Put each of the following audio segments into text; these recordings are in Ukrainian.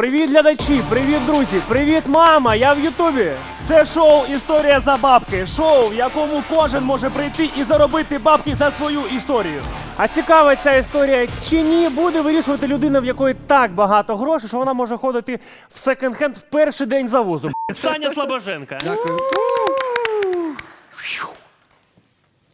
Привіт, глядачі! Привіт, друзі! Привіт, мама! Я в Ютубі! Це шоу Історія за бабки. Шоу, в якому кожен може прийти і заробити бабки за свою історію. А цікава ця історія чи ні, буде вирішувати людина, в якої так багато грошей, що вона може ходити в секонд-хенд в перший день завозу. Саня Слобоженка. Дякую.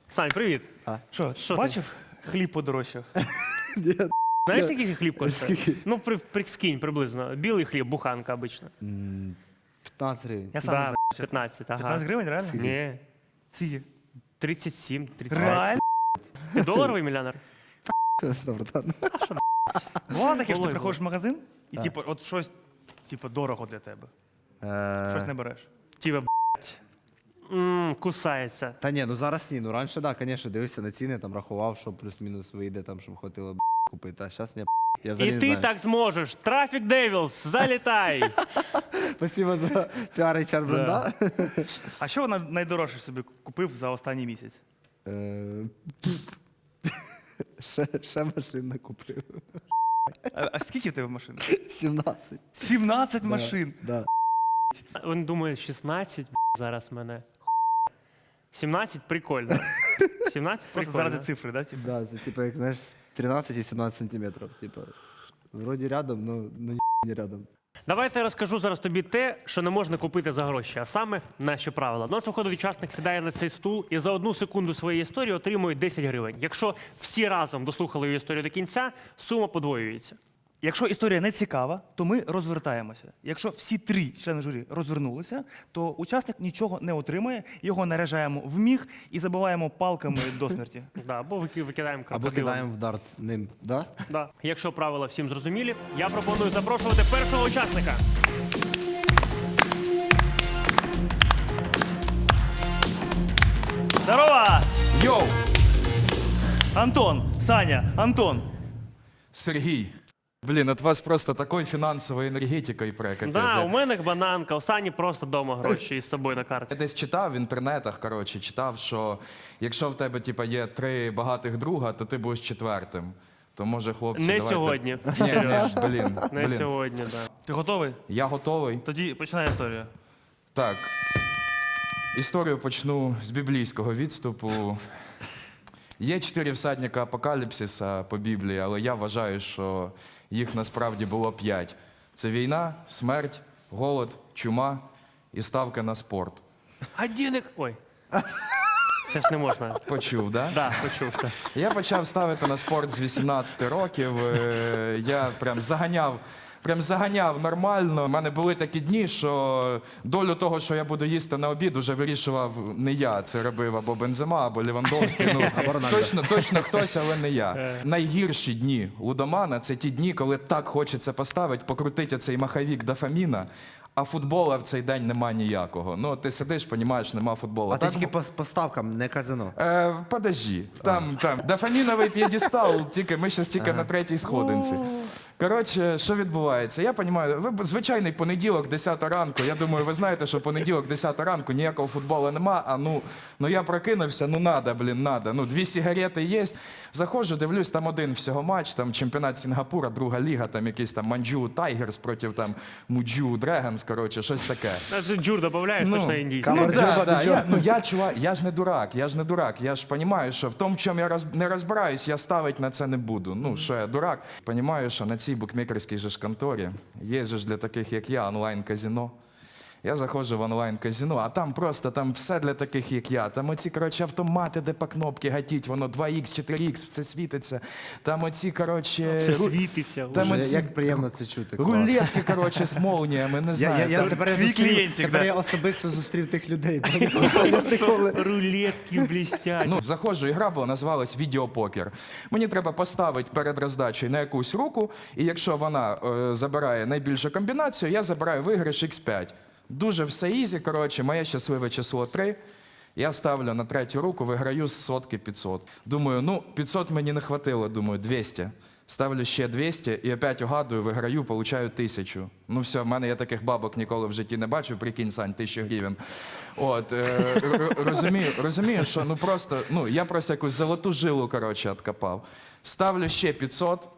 Сань, привіт. Що, Що ти? бачив? Хліб подорожчав. Знаєш, скільки хліб коштує? Ну, при, прикинь приблизно. Білий хліб, буханка обично. 15 гривень. Я сам не Да, знаю. 15, ага. 15 гривень, реально? Ні, Скільки? 37, 35. Реально? Ти доларовий мільйонер? Що, братан? Бувало таке, що ти приходиш в магазин і типу, от щось типу, дорого для тебе. Щось не Е, береш. Тіва, блядь. М, Кусається. Та ні, ну зараз ні. Ну раніше, так, звісно, дивився на ціни, там рахував, що плюс-мінус вийде, там, щоб хватило б, купити. А зараз б**. я взагалі І не ти знаю. так зможеш. Трафік Девілс, залітай. Спасибо за піар HR бренда. А що вона найдорожче собі купив за останній місяць? Е, Ще, ще машин не купив. А, а скільки в тебе машин? 17. 17 машин. Да. Він думає, 16 б**, зараз мене. 17 прикольно. 17 Просто прикольно. заради цифри, да? Типу? Да, це типу, як знаєш, 13 і 17 сантиметрів. Типа, вроді рядом, но, но не рядом. Давайте я розкажу зараз тобі те, що не можна купити за гроші, а саме наші правила. У нас виходить учасник сідає на цей стул і за одну секунду своєї історії отримує 10 гривень. Якщо всі разом дослухали її історію до кінця, сума подвоюється. Якщо історія не цікава, то ми розвертаємося. Якщо всі три члени журі розвернулися, то учасник нічого не отримує, його наряжаємо в міг і забиваємо палками до смерті. Да, або вики- викидаємо Або крокодилом. кидаємо в дарт ним. Да? Да. Якщо правила всім зрозумілі, я пропоную запрошувати першого учасника. Здорово! Йоу! Антон, Саня, Антон. Сергій. Блін, от вас просто такою фінансовою енергетикою прекапець. Да, у мене бананка, у Сані просто вдома гроші із собою на карті. Я десь читав в інтернетах, коротше, читав, що якщо в тебе типа, є три багатих друга, то ти будеш четвертим. То може, хлопці, Не давайте... сьогодні. Ні, ні, блін, Не блін. сьогодні, да. Ти готовий? Я готовий. Тоді починай історію. Так. Історію почну з біблійського відступу. Є чотири всадника апокаліпсиса по Біблії, але я вважаю, що їх насправді було п'ять: це війна, смерть, голод, чума і ставка на спорт. Годинник. Ой. Це ж не можна. Почув, да? Да, почув. так. Я почав ставити на спорт з 18 років. Е, Я прям заганяв. Прям заганяв нормально. У мене були такі дні, що долю того, що я буду їсти на обід, уже вирішував не я. Це робив або Бензема, або Лівандовський. Ну, точно, точно хтось, але не я. Найгірші дні лудомана це ті дні, коли так хочеться поставити, покрутити цей маховік дофаміна, а футбола в цей день нема ніякого. Ну, ти сидиш, розумієш, нема футболу. А ти тільки по, по ставкам, не казино. Е, подожди, там, там, дофаміновий п'єдестал, тільки ми зараз тільки на третій сходинці. Коротше, що відбувається? Я розумію, ви звичайний понеділок, 10 ранку. Я думаю, ви знаєте, що понеділок, 10 ранку, ніякого футболу нема. А ну, ну я прокинувся, ну надо, блін, надо. Ну, дві сигарети є. Заходжу, дивлюсь, там один всього матч, там чемпіонат Сінгапура, друга ліга, там якийсь там Манджу Тайгерс проти там Муджу Дрегенс, коротше, щось таке. Джур додаєш, точно індійський. Ну, да, да, я, ну я чувак, я ж не дурак, я ж не дурак. Я ж розумію, що в тому, в чому я роз, не розбираюсь, я ставити на це не буду. Ну, що я дурак. Понімаю, що на цій букмекерській же ж конторі є же ж для таких, як я, онлайн-казіно. Я заходжу в онлайн-казіно, а там просто там все для таких, як я. Там оці, коротше, автомати, де по кнопки гатіть, воно 2х, 4х, все світиться. Там оці, коротше, Все ру- світиться. Там Боже, оці Як приємно це чути. клас. рулетки, коротше, з молніями, не Я, знаю. я, я там- тепер, я Твій зустрів, клієнтик, тепер да. я особисто зустрів тих людей. Я ніколи- Рулетки блістять. Ну, заходжу, ігра була, називалась відеопокер. Мені треба поставити перед роздачею на якусь руку, і якщо вона е, забирає найбільшу комбінацію, я забираю виграш X5. Дуже все ізі, коротше, моє щасливе число 3. Я ставлю на третю руку, виграю з сотки 500. Думаю, ну, 500 мені не хватило, думаю, 200. Ставлю ще 200 і опять угадую, виграю, получаю тисячу. Ну все, в мене я таких бабок ніколи в житті не бачив, прикинь, Сань, тисячу гривень. От, е, розумію, розумію, що ну просто, ну, я просто якусь золоту жилу, коротше, откопав. Ставлю ще 500,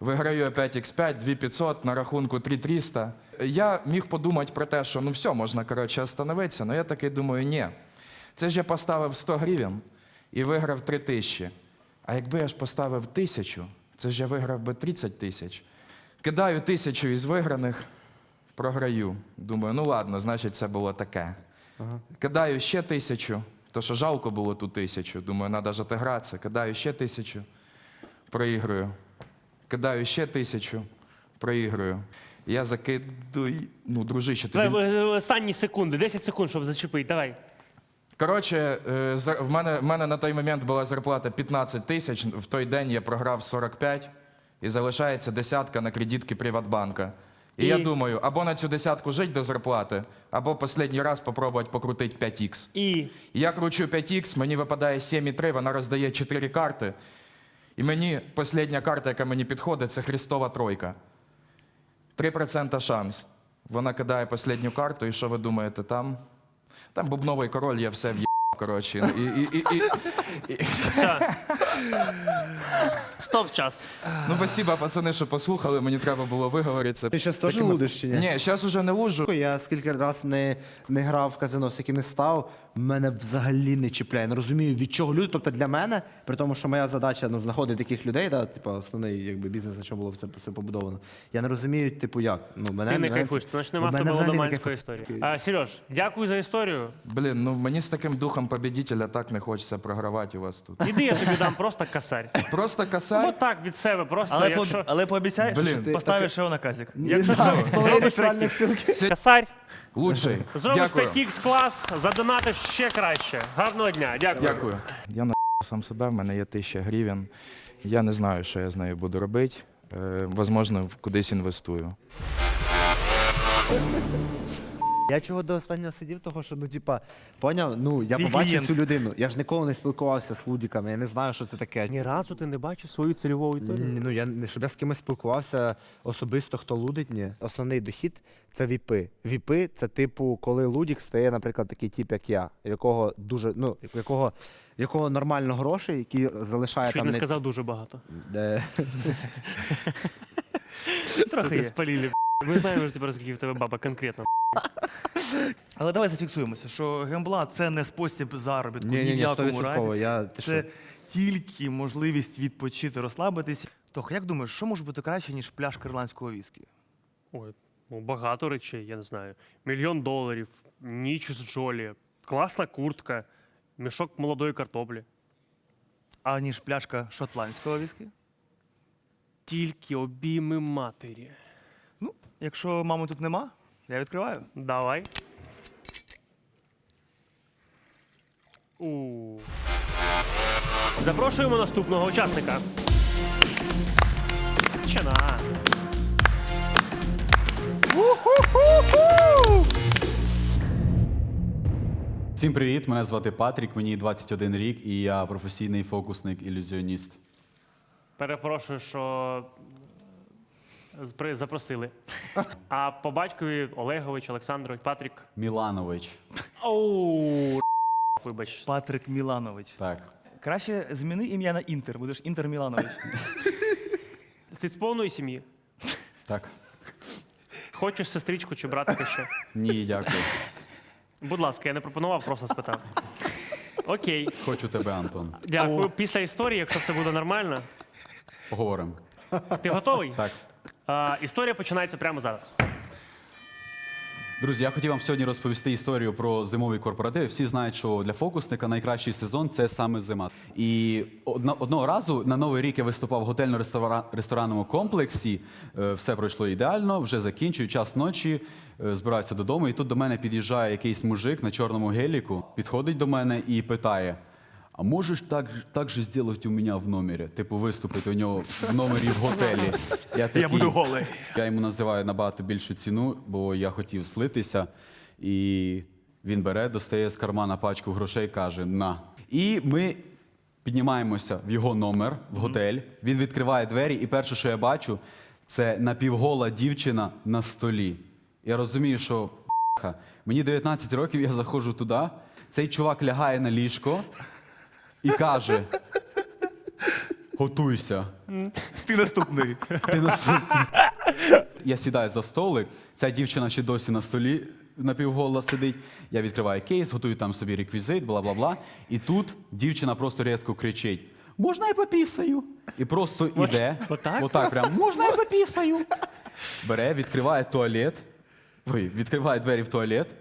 Виграю опять X5, 2500, на рахунку 3300. Я міг подумати про те, що ну все, можна коротше остановитися, але я такий думаю, ні. Це ж я поставив 100 гривень і виграв 3 тисячі. А якби я ж поставив тисячу, це ж я виграв би 30 тисяч. Кидаю тисячу із виграних, програю. Думаю, ну ладно, значить, це було таке. Кидаю ще тисячу, то що жалко було ту тисячу. Думаю, треба ж отигратися. Кидаю ще тисячу, проігрую. Кидаю ще тисячу, проігрую. Я закидую. Ну, дружище, тобі. Е, Останні секунди, 10 секунд, щоб зачепити. Давай. Коротше, е, за- в мене, в мене на той момент була зарплата 15 тисяч. В той день я програв 45 і залишається десятка на кредитки Приватбанка. І, І? я думаю, або на цю десятку жити до зарплати, або останній раз спробувати покрутити 5х. І Я кручу 5х, мені випадає 7,3, вона роздає 4 карти. І мені остання карта, яка мені підходить, це Христова тройка. 3% шанс. Вона кидає останню карту, і що ви думаєте там? Там бубновий король, я все в'їбав, коротше. І, і, і, і, і, стоп час. ну, спасибо, пацани, що послухали, мені треба було виговоритися. Ти щас теж Такими- лудиш чи ні? Ні, зараз уже не лужу. Я скільки раз не, не грав в казино, скільки не став, мене взагалі не чіпляє. Не розумію, від чого люди. Тобто для мене, при тому, що моя задача ну, знаходити таких людей, да, типу, основний якби, бізнес, на чому було все, все побудовано. Я не розумію, типу, як. Ну, мене, Ти не мене кайфуєш, тому що нема в мене тебе взагалі не лодоманської кайфує. історії. А, Сереж, дякую за історію. Блін, ну мені з таким духом победителя так не хочеться програвати у вас тут. Іди, я тобі дам просто косарь. Просто косарь. Ну так, від себе, просто Але, якщо... по, але пообіцяй, Блін. що поставиш його на казик. Якщо Да, що, зробиш ссылки. косарь, Лучший. зробиш Дякую. 5х клас, задонатиш ще краще. Гарного дня, дякую. Дякую. Я на сам себе, в мене є тисяча гривень. Я не знаю, що я з нею буду робити. Е, возможно, в- кудись інвестую. Я чого до останнього сидів, того що ну, типа, поняв, ну я Твій побачив клієнт. цю людину. Я ж ніколи не спілкувався з лудіками, я не знаю, що це таке. Ні разу ти не бачив свою цільову аудиторію? Ні, Ну я не щоб я з кимось спілкувався особисто, хто лудить, ні. Основний дохід це віпи. Віпи це типу, коли лудік стає, наприклад, такий тип, як я, в якого дуже, ну, в якого, в якого нормально грошей, які залишає Чуть там не не сказав дуже багато. Е, Трохи Сука, є. спалили. Ми знаємо тепер, скільки в тебе баба конкретно. Але давай зафіксуємося, що гембла це не спосіб заробітку Ні, ні ні, в якому разі. Я ти Це що? тільки можливість відпочити, розслабитись. Тох, як думаєш, що може бути краще, ніж пляшка ірландського віскі? Ой, ну багато речей, я не знаю. Мільйон доларів, ніч з Джолі, класна куртка, мішок молодої картоплі. А ніж пляшка шотландського віскі? Тільки обійми матері. Ну, якщо мами тут нема, я відкриваю. Давай. У. Запрошуємо наступного учасника. Чина. Всім привіт! Мене звати Патрік, мені 21 рік, і я професійний фокусник-ілюзіоніст. Перепрошую, що при- запросили. А по батькові Олегович, Олександрович, Патрік. Міланович. Оу, вибач. Патрик Міланович. Так. Краще зміни ім'я на Інтер, будеш Інтер Міланович. Ти з повної сім'ї? Так. Хочеш сестричку чи братика ще? Ні, дякую. Будь ласка, я не пропонував, просто спитав. Окей, Хочу тебе, Антон. дякую. Після історії, якщо все буде нормально, Поговоримо. ти готовий? Так. Історія починається прямо зараз. Друзі, я хотів вам сьогодні розповісти історію про зимові корпоративи. Всі знають, що для фокусника найкращий сезон це саме зима. І одно- одного разу на новий рік я виступав в готельно-ресторанному комплексі. Е, Все пройшло ідеально, вже закінчую час ночі, е, збираюся додому. І тут до мене під'їжджає якийсь мужик на чорному геліку, підходить до мене і питає. А можеш так, так же зробити у мене в номері? Типу виступити у нього в номері в готелі. Я, такий, буду голий. Я йому називаю набагато більшу ціну, бо я хотів слитися. І він бере, достає з кармана пачку грошей, каже: на. І ми піднімаємося в його номер, в готель. Він відкриває двері, і перше, що я бачу, це напівгола дівчина на столі. Я розумію, що «Бляха, мені 19 років, я заходжу туди. Цей чувак лягає на ліжко і каже: готуйся. Ти наступний. Ти наступний. Я сідаю за столик, ця дівчина ще досі на столі напівгола сидить. Я відкриваю кейс, готую там собі реквізит, бла бла бла. І тут дівчина просто різко кричить: можна я попісаю? І просто іде. отак? Отак прям, можна я попісаю? Бере, відкриває туалет. Ой, відкриває двері в туалет.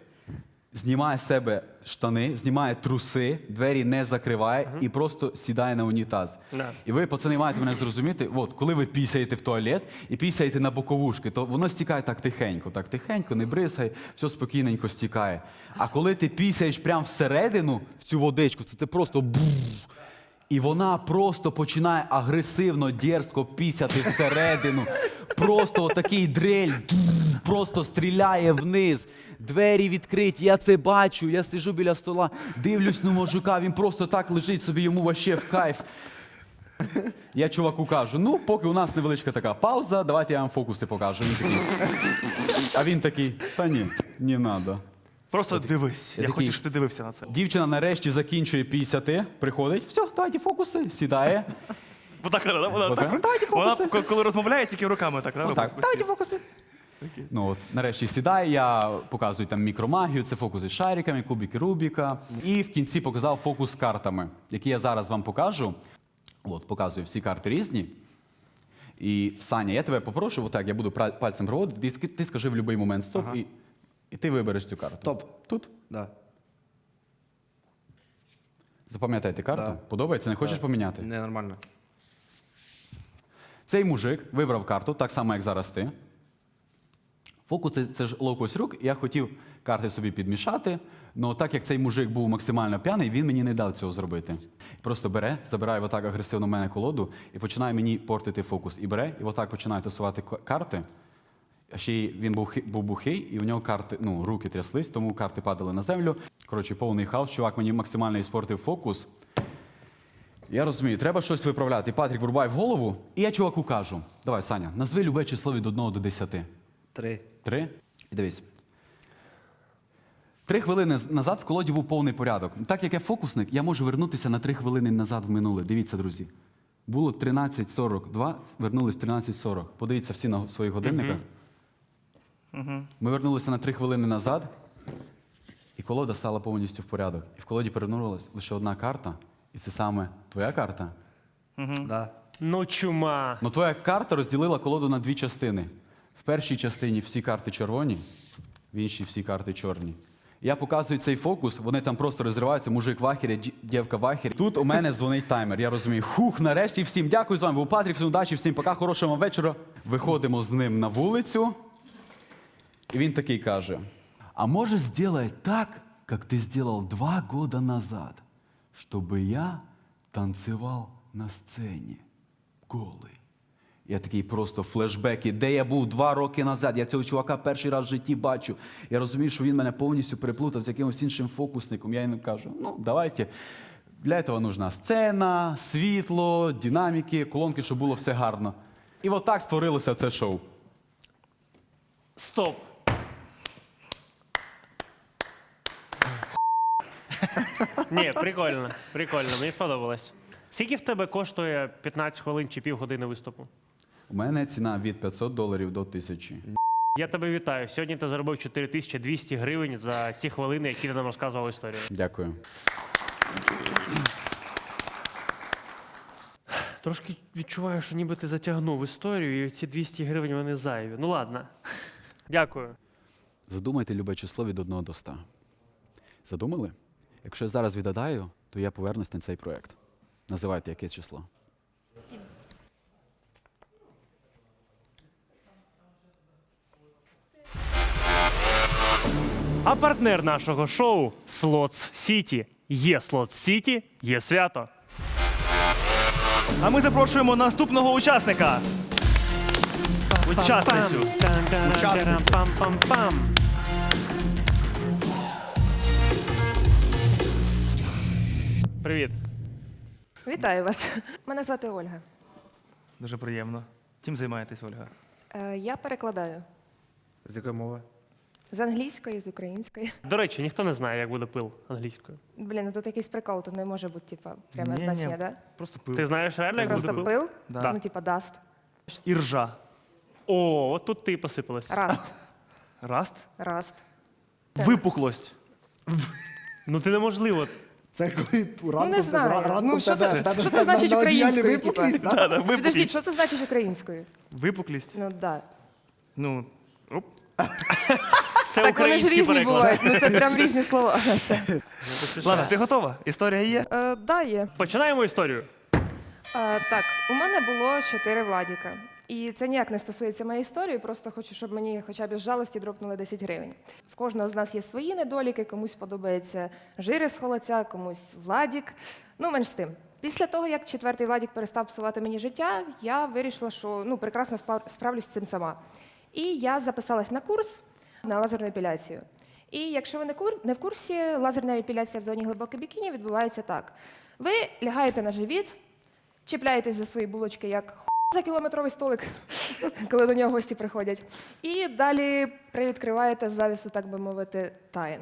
Знімає з себе штани, знімає труси, двері не закриває і просто сідає на унітаз. Да. І ви, пацани, маєте мене зрозуміти, от, коли ви пісяєте в туалет і пісяєте на боковушки, то воно стікає так тихенько, так тихенько, не бризгає, все спокійненько стікає. А коли ти пісяєш прямо всередину, в цю водичку, то ти просто був. І вона просто починає агресивно, дерзко пісяти всередину. Просто отакий дрель, просто стріляє вниз. Двері відкриті, я це бачу. Я сижу біля стола, дивлюсь на мужика, він просто так лежить собі, йому вообще в кайф. Я чуваку кажу: ну, поки у нас невеличка така пауза, давайте я вам фокуси покажу. Він такий. А він такий, та ні, не треба. Просто дивись. я Я такий- хочу, щоб ти дивився на це. Дівчина нарешті закінчує пісяти, приходить, все, давайте фокуси, сідає. Отак, вона, вона, так, давайте фокуси. ко- коли розмовляє, тільки руками так. робить давайте фокуси. Ну от, нарешті сідає, я показую там мікромагію, це фокуси з шариками, кубики Рубіка. І в кінці показав фокус з картами, які я зараз вам покажу. От, показую всі карти різні. І Саня, я тебе попрошу, отак, я буду пальцем проводити, ти, ти скажи в будь-який момент стоп, і, і ти вибереш цю карту. Стоп. Тут. Да. Запам'ятайте карту. Да. Подобається, не хочеш поміняти? Не, нормально. Цей мужик вибрав карту, так само, як зараз ти. Фокус це, це ж ловкость рук, я хотів карти собі підмішати. але так як цей мужик був максимально п'яний, він мені не дав цього зробити. Просто бере, забирає отак агресивно в мене колоду і починає мені портити фокус. І бере, і отак починає тасувати карти. А ще й він був, був бухий, і у нього карти, ну, руки тряслись, тому карти падали на землю. Коротше, повний хаос. Чувак мені максимально іспортив фокус. Я розумію, треба щось виправляти. Патрік врубає в голову, і я чуваку кажу: давай, Саня, назви любе число від 1 до 10. Три. Три. І дивись. Три хвилини назад в колоді був повний порядок. Так як я фокусник, я можу вернутися на три хвилини назад в минуле. Дивіться, друзі. Було 13.42, вернулись 13.40. Подивіться всі на своїх годинниках. Ми вернулися на три хвилини назад, і колода стала повністю в порядок. І в колоді перевернулася лише одна карта, і це саме твоя карта. Да. Ну, чума. Ну, твоя карта розділила колоду на дві частини. В першій частині всі карти червоні, в іншій всі карти чорні. Я показую цей фокус, вони там просто розриваються, мужик в ахері, дівка в ахері. Тут у мене дзвонить таймер. Я розумію, хух, нарешті всім дякую з вами. Був Патрік, всім удачі, всім пока, хорошого вечора. Виходимо з ним на вулицю. І він такий каже: А може сделай так, как ты сделал два года назад, чтобы я танцевал на сцені голий. Я такий просто флешбеки, де я був два роки назад. Я цього чувака перший раз в житті бачу. Я розумію, що він мене повністю переплутав з якимось іншим фокусником. Я йому кажу: ну, давайте. Для цього нужна сцена, світло, динаміки, колонки, щоб було все гарно. І отак створилося це шоу. Стоп. Ні, прикольно, прикольно, мені сподобалось. Скільки в тебе коштує 15 хвилин чи півгодини виступу? У мене ціна від 500 доларів до 1000. Я тебе вітаю. Сьогодні ти заробив 4200 гривень за ці хвилини, які ти нам розказував історію. Дякую. Трошки відчуваю, що ніби ти затягнув історію, і ці 200 гривень вони зайві. Ну ладно. Дякую. Задумайте любе число від 1 до 100. Задумали? Якщо я зараз відгадаю, то я повернусь на цей проект. Називайте яке число. А партнер нашого шоу Slots City. Є Slots City, є свято. А ми запрошуємо наступного учасника. Учасницю. Пам-пам-пам. Привіт. Вітаю вас. Мене звати Ольга. Дуже приємно. Чим займаєтесь, Ольга? Е, Я перекладаю. З якої мови? З англійської, з української. До речі, ніхто не знає, як буде пил англійською. Блін, ну тут якийсь прикол, тут не може бути, типа, пряме Ні-ні, значення, да? Просто пив. Ти знаєш реально, як Просто буде пил? пил, Да. ну, типа, даст. І ржа. О, от тут ти і посипалась. Раст, Раст. раст. Так. Випуклость. Ну ти неможливо. Це коли Ну не знаю. тебе- ранком Ну що тебе- це, тебе що на- це значить на одіялі українською, типа? випуклість, да? Да, да, Підождіть, випуклість. що це значить українською? Випуклість. Ну да. Ну, оп. Це Так вони ж український різні переклад. бувають. Ну це прям різні слова. Все. Ладно, ти готова? Історія є? Е, да, є. Починаємо історію. Е, так, у мене було чотири владіка. І це ніяк не стосується моєї історії, просто хочу, щоб мені хоча б з жалості дропнули 10 гривень. В кожного з нас є свої недоліки, комусь подобається жири з холодця, комусь владік. Ну, менш з тим. Після того, як четвертий владік перестав псувати мені життя, я вирішила, що ну, прекрасно спа- справлюсь з цим сама. І я записалась на курс на лазерну епіляцію. І якщо ви не, в курсі, лазерна епіляція в зоні глибоке бікіні відбувається так: ви лягаєте на живіт, чіпляєтесь за свої булочки як за кілометровий столик, коли до нього гості приходять. І далі привідкриваєте завісу, так би мовити, таїн.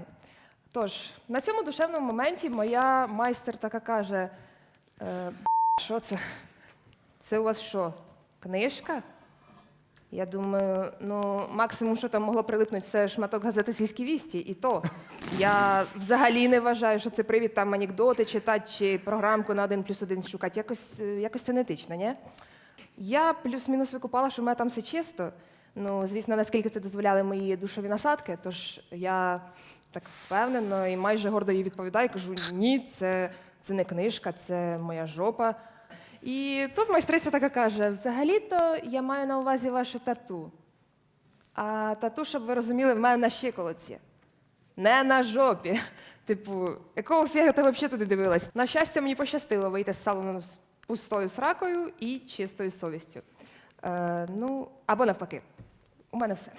Тож, на цьому душевному моменті моя майстер така каже: е, що це? Це у вас що? Книжка? Я думаю, ну максимум, що там могло прилипнути, це шматок газети сільські вісті, і то. Я взагалі не вважаю, що це привід там анекдоти читати чи програмку на один плюс один шукати. Якось, е, якось це не ні? Я плюс-мінус викупала, що в мене там все чисто. Ну, звісно, наскільки це дозволяли мої душові насадки, тож я так впевнено і майже гордо їй відповідаю, кажу: ні, це, це не книжка, це моя жопа. І тут майстриця така каже: взагалі-то я маю на увазі ваше тату. А тату, щоб ви розуміли, в мене на щиколотці. Не на жопі. Типу, якого фіга ти взагалі туди дивилась? На щастя, мені пощастило вийти з салону з пустою сракою і чистою совістю. Е, ну, або навпаки. У мене все.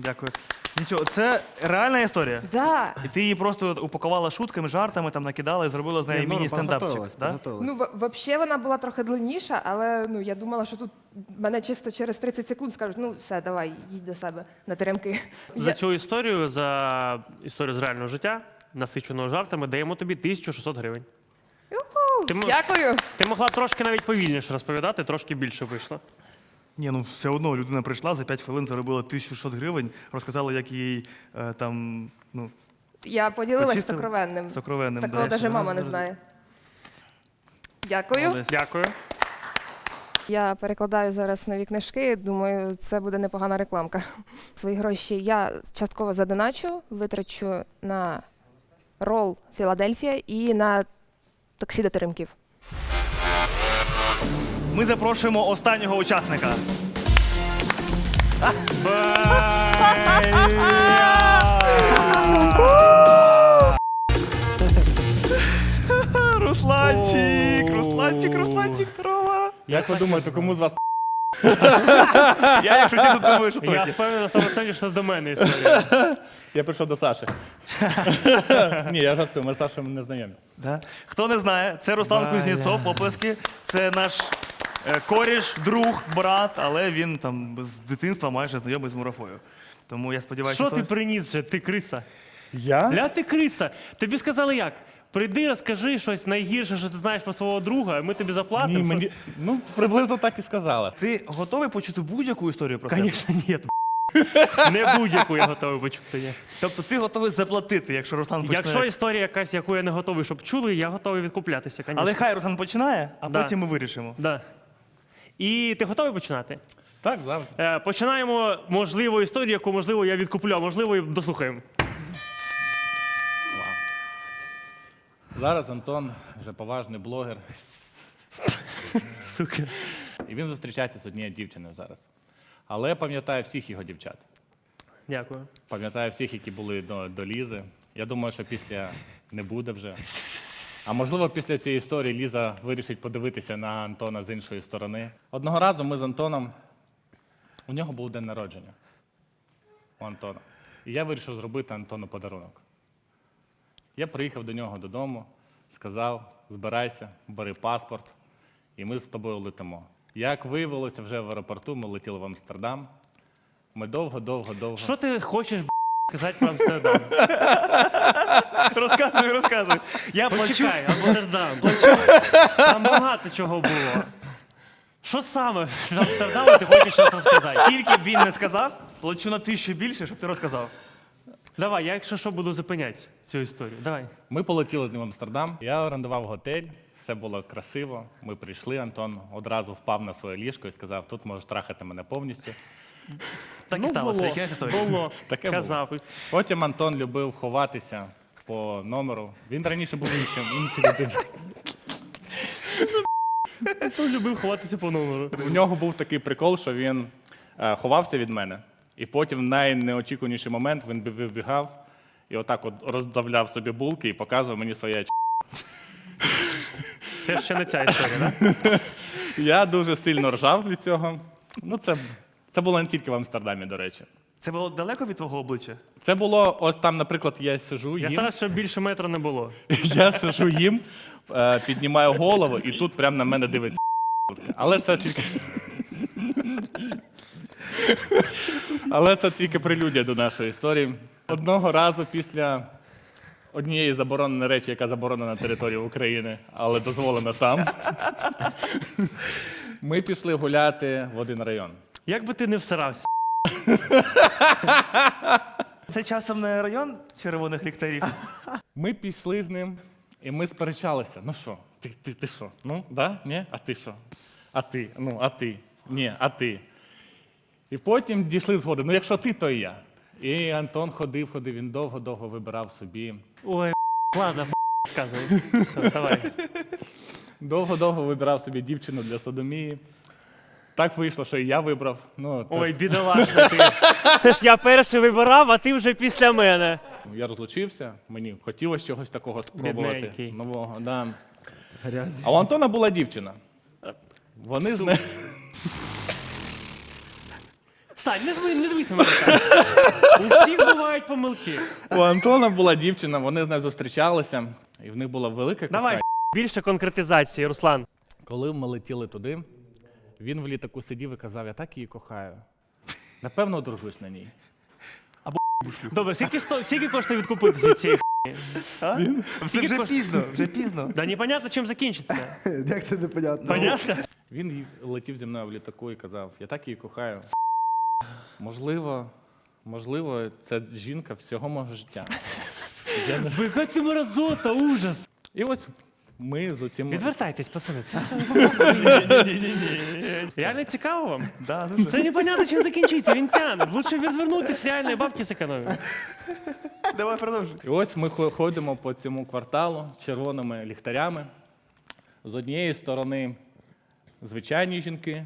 Дякую. Нічого, це реальна історія. Да. І ти її просто упакувала шутками, жартами, там накидала і зробила з неї Ні, ну, міні-стендапчик. підготовилась, Да? підготовилась. Ну, в- взагалі вона була трохи длинніша, але ну, я думала, що тут мене чисто через 30 секунд скажуть, ну все, давай, їдь до себе на теремки. За Я- цю історію, за історію з реального життя, насиченого жартами, даємо тобі 1600 гривень. Юху, Ти мо- Дякую. Ти могла трошки навіть повільніше розповідати, трошки більше вийшло. Ні, ну все одно людина прийшла за 5 хвилин, заробила 1600 гривень, розказала, як їй е, там, ну, Я поділилась Почистили? сокровенним. сокровенним. Такого да. навіть мама не знає. Дякую. Молодець. Дякую. Я перекладаю зараз нові книжки. Думаю, це буде непогана рекламка. Свої гроші я частково задоначу, витрачу на рол Філадельфія і на таксі до теремків. Ми запрошуємо останнього учасника. Русланчик, Русланчик, Русланчик, здорово. Як ви думаєте, кому з вас Я, якщо чесно, думаю, що Я тоді. впевнений на 100%, що це до мене історія. я прийшов до Саші? Ні, я жартую, ми з Сашем не знайомі. Да. Хто не знає, це Руслан Кузнєцов, оплески. Це наш коріш, друг, брат, але він там з дитинства майже знайомий з Мурафою. Тому я сподіваюся, Що ти приніс вже? Ти криса? Я? Ля ти криса. Тобі сказали як? Прийди, розкажи щось найгірше, що ти знаєш про свого друга, а ми тобі заплатимо. Ні, мені... Ну, приблизно так і сказала. Ти готовий почути будь-яку історію про себе? Звісно, ні. Не будь-яку я готовий почути. Ні. Тобто ти готовий заплатити, якщо Руслан почне. Якщо історія якась, яку я не готовий, щоб чули, я готовий відкуплятися. Конечно. Але хай Руслан починає, а Да. потім ми вирішимо. Да. І ти готовий починати? Так, завжди. Е, починаємо, можливо, історію, яку, можливо, я відкуплю, а можливо, і дослухаємо. Зараз Антон вже поважний блогер, Сука. і він зустрічається з однією дівчиною зараз. Але пам'ятає всіх його дівчат. Дякую. Пам'ятаю всіх, які були до, до Лізи. Я думаю, що після не буде вже. А можливо, після цієї історії Ліза вирішить подивитися на Антона з іншої сторони. Одного разу ми з Антоном. У нього був день народження. У Антона. І я вирішив зробити Антону подарунок. Я приїхав до нього додому, сказав: збирайся, бери паспорт, і ми з тобою летимо. Як виявилося, вже в аеропорту ми летіли в Амстердам. Ми довго, довго, довго. Що ти хочеш б**, сказати про Амстердам? Розказуй, розказуй. Я плачу. Почекай, Амстердам, плачу. Там багато чого було. Що саме з Амстердаму ти хочеш щось розказати? Тільки б він не сказав, плачу на тисячу більше, щоб ти розказав. Давай, я якщо що буду зупиняти цю історію. Давай. Ми полетіли з ним в Амстердам. Я орендував готель, все було красиво. Ми прийшли. Антон одразу впав на своє ліжко і сказав: тут можеш трахати мене повністю. Так і Ну, сталося. було. Було, Таке казав. Потім Антон любив ховатися по номеру. Він раніше був іншим, іншим людиною. Хто любив ховатися по номеру? У нього був такий прикол, що він е, ховався від мене, і потім в найнеочікуваніший момент він би- вибігав і отак от роздавляв собі булки і показував мені своє. ч**. Це ще не ця історія, так? Я дуже сильно ржав від цього. Ну, це, це було не тільки в Амстердамі, до речі. Це було далеко від твого обличчя? Це було ось там, наприклад, я сижу, Я їм, стараюсь, щоб більше метра не було. я сижу їм, е, піднімаю голову, і тут прямо на мене дивиться. Але це тільки. Але це тільки прелюдія до нашої історії. Одного разу після однієї забороненої речі, яка заборонена на території України, але дозволена там. Ми пішли гуляти в один район. Як би ти не всирався? Це часом не район червоних ліхтарів. Ми пішли з ним, і ми сперечалися. Ну що, ти, ти, ти що? Ну, да? Ні? А ти що? А ти? Ну, а ти? Ні, а ти. І потім дійшли згоди. Ну, якщо ти, то і я. І Антон ходив, ходив, він довго-довго вибирав собі. Ой, ладно, сказуй. Все, давай. Довго-довго вибирав собі дівчину для содомії. Так вийшло, що і я вибрав. Ну, так. Ой, бідолашна ти. Це ж я перший вибирав, а ти вже після мене. Я розлучився, мені хотілося чогось такого спробувати. Бідненький. Нового, да. А у Антона була дівчина. Вони з нею. Сань, не, не дивись на мене так. У всіх бувають помилки. У Антона була дівчина, вони з нею зустрічалися, і в них була велика Давай кохання. більше конкретизації, Руслан. Коли ми летіли туди, він в літаку сидів і казав: Я так її кохаю. Напевно, одружусь на ній. Добре, скільки, сто... скільки коштує відкупитися від цієї Це вже кош- пізно, вже пізно. Да непонятно, чим закінчиться. Як це непонятно? Понятно? Він летів зі мною в літаку і казав: Я так її кохаю. Можливо, можливо, це жінка всього мого життя. Ви яка ти мразота, ужас. І ось ми з оцим. Відвертайтесь, пацани. Це Я не цікаво вам? Да, дуже. Це непонятно, чим закінчиться. Він тяне. Лучше відвернутися, реально, і бабки зекономити. Давай продовжуй. І ось ми хо- ходимо по цьому кварталу червоними ліхтарями. З однієї сторони звичайні жінки,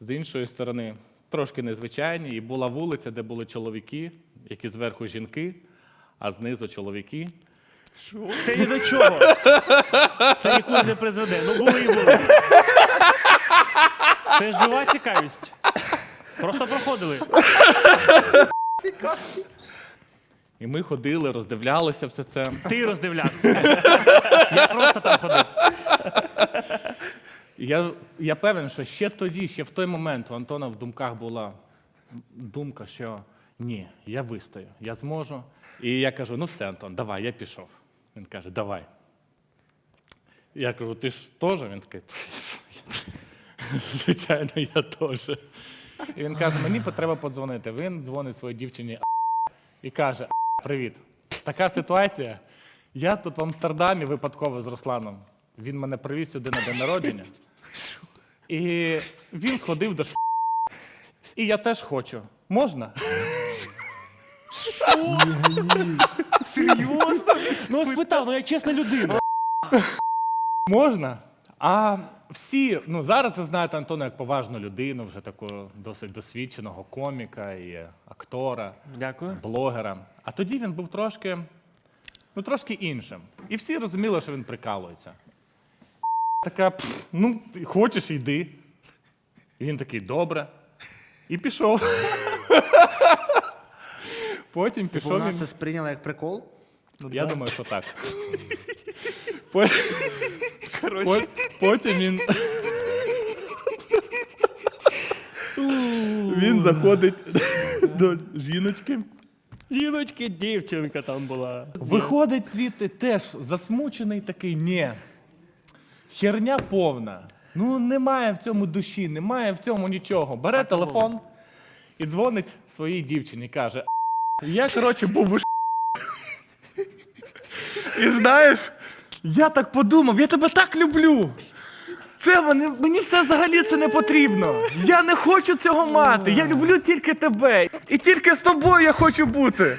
з іншої сторони трошки незвичайні. І була вулиця, де були чоловіки, які зверху жінки, а знизу чоловіки. Це ні до чого. Це нікуди не призведе. Ну були і були. Це жива цікавість. Просто проходили. І ми ходили, роздивлялися все це. Ти роздивлявся. Я просто там ходив. Я, я певен, що ще тоді, ще в той момент у Антона в думках була думка, що ні, я вистою, я зможу. І я кажу: ну все, Антон, давай, я пішов. Він каже, давай. Я кажу, ти ж теж? Він такий, звичайно, я теж. І він каже, мені треба подзвонити. Він дзвонить своїй дівчині і каже: Привіт, така ситуація. Я тут в Амстердамі випадково з Русланом. Він мене привіз сюди на день народження. І він сходив до ш... І я теж хочу. Можна? Серйозно? Ну спитав, ну я чесна людина. Можна. А всі, ну зараз ви знаєте Антона як поважну людину, вже такого досить досвідченого коміка і актора, Дякую. блогера. А тоді він був трошки, ну трошки іншим. І всі розуміли, що він прикалується. Така, ну, хочеш, йди. І він такий, добре. І пішов. Потім пішов Вона він. це сприйняла як прикол. Я думаю, що так. По- по- Потім він. Він заходить до жіночки. Жіночки, дівчинка там була. Виходить звідти теж засмучений такий, ні. Херня повна. Ну, немає в цьому душі, немає в цьому нічого. Бере телефон і дзвонить своїй дівчині. Каже: Я, коротше, був у І знаєш, я так подумав, я тебе так люблю. Це мені, мені все взагалі це не потрібно. Я не хочу цього мати. Я люблю тільки тебе. І тільки з тобою я хочу бути.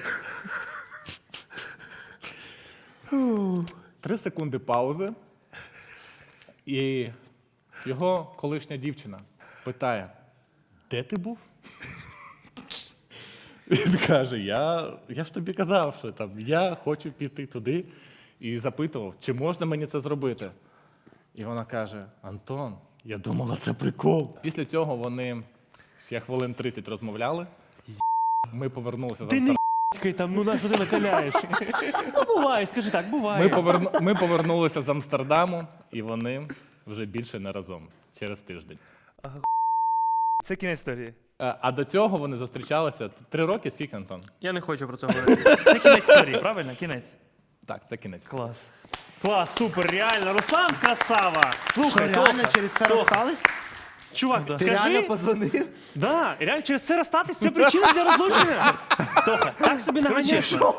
Три секунди паузи. І його колишня дівчина питає: де ти був? Він каже: я, я ж тобі казав, що там я хочу піти туди і запитував, чи можна мені це зробити. І вона каже: Антон, я думала, це прикол. Після цього вони ще хвилин 30 розмовляли. Ми повернулися з Ти не там, ну на що ти накаляєш? Ну, буває, скажи так, буває. Ми, поверну... ми повернулися з Амстердаму, і вони вже більше не разом через тиждень. Це кінець історії. Е, А до цього вони зустрічалися три роки. Скільки, Антон? Я не хочу про це говорити. Це кінець історії, правильно? Кінець. Так, це кінець. Клас. Клас, супер, реально. Руслан красава. Слухай, реально Тоха, через це розстались? Чувак, Ти реально скажи, позвонив? да, реально через це розстатись, це причина для розлучення. Тоха, так собі Скажи наганяєш. чесно.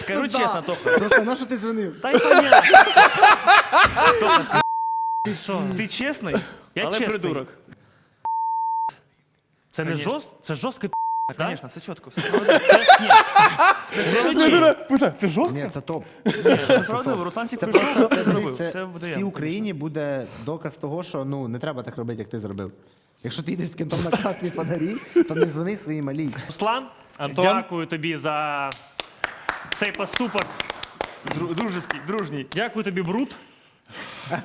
Скажу чесно, Тоха. Просто на що ти дзвонив? Та й понятно. Ти чесний, Я але чесний. придурок. Це не Конечно. жорст, це жорсткий Так, звісно, все чітко. Все справедливо. Це, ні, Це жорстко? Ні, це топ. все справедливо. Русланчик Це прийшов, просто це зробив. це Це буде всій я. Україні буде доказ того, що ну не треба так робити, як ти зробив. Якщо ти йдеш з кентом на красній фонарі, то не дзвони своїй малій. Руслан, Антон? дякую тобі за цей поступок. Дру- Дружеський, дружній. Дякую тобі, Брут.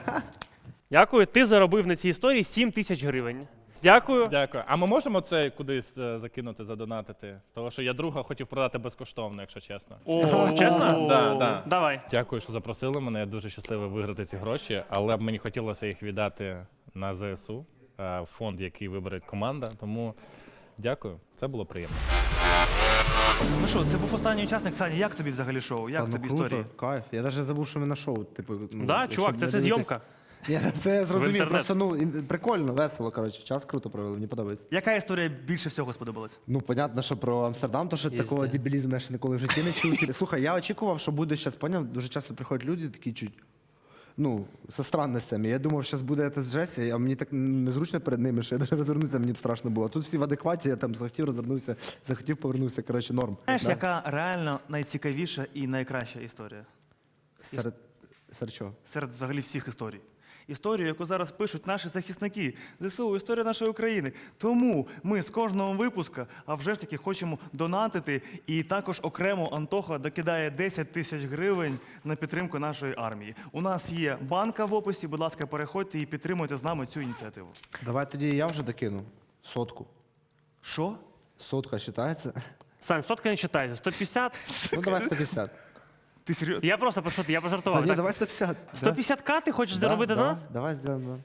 Дякую, ти заробив на цій історії 7 тисяч гривень. Дякую. Дякую. А ми можемо це кудись е, закинути, задонатити? Тому що я друга хотів продати безкоштовно, якщо чесно. О, чесно? Да, да. Давай. Дякую, що запросили мене. Я дуже щасливий виграти ці гроші, але б мені хотілося їх віддати на ЗСУ, е, фонд, який вибере команда. Тому дякую, це було приємно. Ну що, це був останній учасник. Саня, як тобі взагалі шоу? Як Та, ну тобі круто, історії? кайф. Я навіть забув, що ми на шоу. Типу, ну, Да, якщо чувак, б це не все дивитись- зйомка. Ні, це я зрозумів. інтернет. Просто ну ін- прикольно, весело. Коротше, час круто провели, мені подобається. Яка історія більше всього сподобалась? Ну, понятно, що про Амстердам, то що такого дебілізму я ще ніколи в житті не чув. Слухай, я очікував, що буде зараз, поняв, дуже часто приходять люди такі чуть. Ну, со странностями. Я думав, зараз буде це жесть, а мені так незручно перед ними, що я навіть розвернутися мені страшно було. Тут всі в адекваті, я там захотів розвернувся, захотів повернувся. Коротше, норм. Знаєш, Да. яка реально найцікавіша і найкраща історія? Серед, серед чого? серед взагалі всіх історій. Історію, яку зараз пишуть наші захисники, ЗСУ, історія нашої України. Тому ми з кожного випуска, а вже ж таки хочемо донатити. І також окремо Антоха докидає 10 тисяч гривень на підтримку нашої армії. У нас є банка в описі. Будь ласка, переходьте і підтримуйте з нами цю ініціативу. Давай тоді я вже докину. Сотку. Що? Сотка вважається? Сань, сотка не читається. 150. Ну, давай 150. Ти серйозно? Я просто пошут, я Та ні, так? давай 150. 150к ти хочеш Да, заробити да, до нас? Давай зробимо.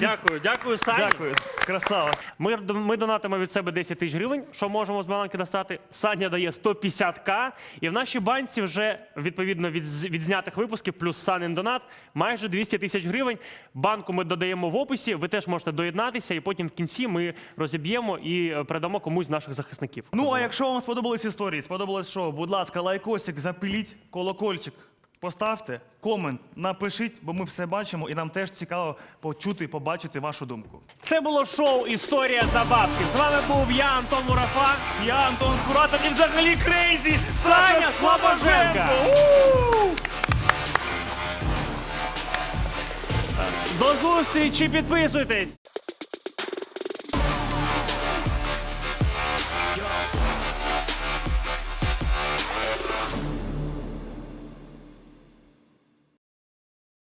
Дякую, дякую, Сані. Дякую, красава. Ми, ми донатимо від себе 10 тисяч гривень. Що можемо з банки достати? Саня дає 150к. І в нашій банці вже відповідно від, з- від знятих випусків, плюс Санин донат, майже 200 тисяч гривень. Банку ми додаємо в описі. Ви теж можете доєднатися, і потім в кінці ми розіб'ємо і е, передамо комусь з наших захисників. Ну, а якщо вам сподобались історії, сподобалось шоу, будь ласка, лайкосик, запиліть, колокольчик. Поставте, комент, напишіть, бо ми все бачимо, і нам теж цікаво почути і побачити вашу думку. Це було шоу Історія забавки. З вами був я, Антон Мурафа, я Антон Куратов і взагалі крейзі Саня Слобоженка. До зустрічі, підписуйтесь!